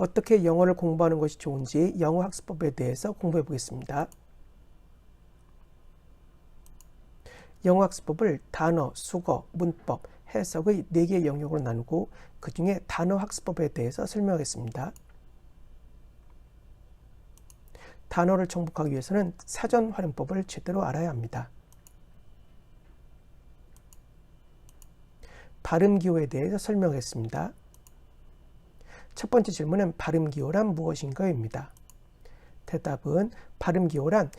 어떻게 영어를 공부하는 것이 좋은지 영어 학습법에 대해서 공부해 보겠습니다. 영어 학습법을 단어, 수거, 문법, 해석의 4개의 영역으로 나누고 그 중에 단어 학습법에 대해서 설명하겠습니다. 단어를 정복하기 위해서는 사전 활용법을 제대로 알아야 합니다. 발음 기호에 대해서 설명하겠습니다. 첫 번째 질문은 발음 기호란 무엇인가입니다. 대답은 발음 기호란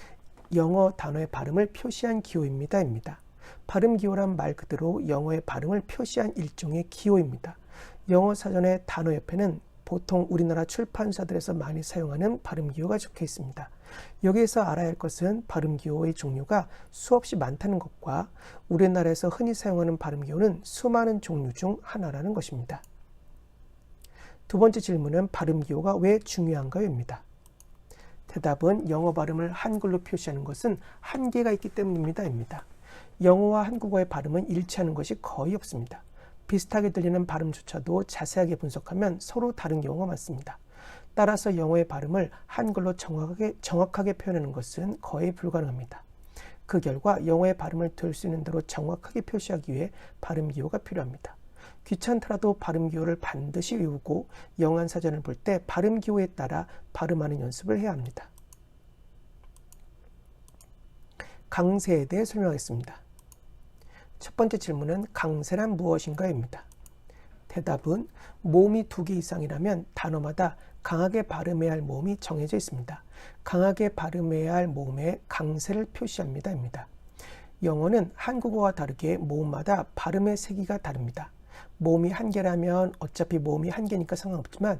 영어 단어의 발음을 표시한 기호입니다입니다. 발음 기호란 말 그대로 영어의 발음을 표시한 일종의 기호입니다. 영어 사전의 단어 옆에는 보통 우리나라 출판사들에서 많이 사용하는 발음 기호가 적혀 있습니다. 여기에서 알아야 할 것은 발음 기호의 종류가 수없이 많다는 것과 우리나라에서 흔히 사용하는 발음 기호는 수많은 종류 중 하나라는 것입니다. 두 번째 질문은 발음 기호가 왜 중요한가요입니다. 대답은 영어 발음을 한글로 표시하는 것은 한계가 있기 때문입니다입니다. 영어와 한국어의 발음은 일치하는 것이 거의 없습니다. 비슷하게 들리는 발음조차도 자세하게 분석하면 서로 다른 경우가 많습니다. 따라서 영어의 발음을 한글로 정확하게, 정확하게 표현하는 것은 거의 불가능합니다. 그 결과 영어의 발음을 들 수 있는 대로 정확하게 표시하기 위해 발음 기호가 필요합니다. 귀찮더라도 발음 기호를 반드시 외우고 영한 사전을 볼 때 발음 기호에 따라 발음하는 연습을 해야 합니다. 강세에 대해 설명하겠습니다. 첫 번째 질문은 강세란 무엇인가입니다. 대답은 모음이 두 개 이상이라면 단어마다 강하게 발음해야 할 모음이 정해져 있습니다. 강하게 발음해야 할 모음의 강세를 표시합니다 입니다. 영어는 한국어와 다르게 모음마다 발음의 세기가 다릅니다. 모음이 한 개라면 어차피 모음이 한 개니까 상관없지만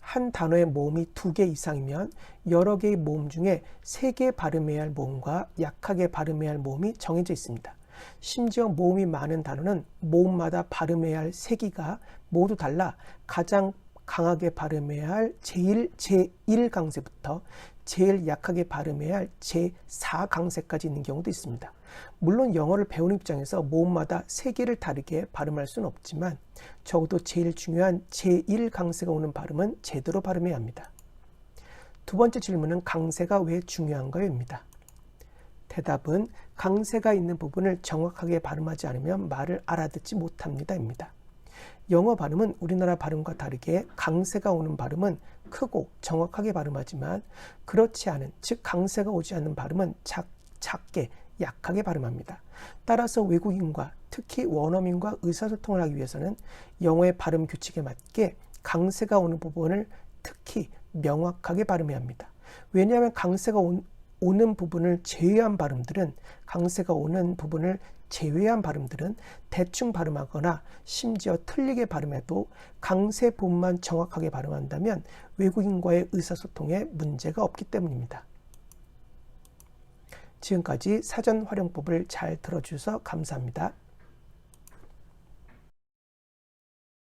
한 단어의 모음이 두 개 이상이면 여러 개의 모음 중에 세 개 발음해야 할 모음과 약하게 발음해야 할 모음이 정해져 있습니다. 심지어 모음이 많은 단어는 모음마다 발음해야 할 세기가 모두 달라 가장 강하게 발음해야 할 제일 제1강세부터 제일 약하게 발음해야 할 제4강세까지 있는 경우도 있습니다. 물론 영어를 배우는 입장에서 모음마다 세 개를 다르게 발음할 수는 없지만 적어도 제일 중요한 제1강세가 오는 발음은 제대로 발음해야 합니다. 두 번째 질문은 강세가 왜 중요한가요입니다. 대답은 강세가 있는 부분을 정확하게 발음하지 않으면 말을 알아듣지 못합니다입니다. 영어 발음은 우리나라 발음과 다르게 강세가 오는 발음은 크고 정확하게 발음하지만 그렇지 않은 즉 강세가 오지 않는 발음은 작, 작게 약하게 발음합니다. 따라서 외국인과 특히 원어민과 의사소통을 하기 위해서는 영어의 발음 규칙에 맞게 강세가 오는 부분을 특히 명확하게 발음해야 합니다. 왜냐하면 강세가 온, 오는 부분을 제외한 발음들은 강세가 오는 부분을 제외한 발음들은 대충 발음하거나 심지어 틀리게 발음해도 강세 부분만 정확하게 발음한다면 외국인과의 의사소통에 문제가 없기 때문입니다. 지금까지 사전 활용법을 잘 들어주셔서 감사합니다.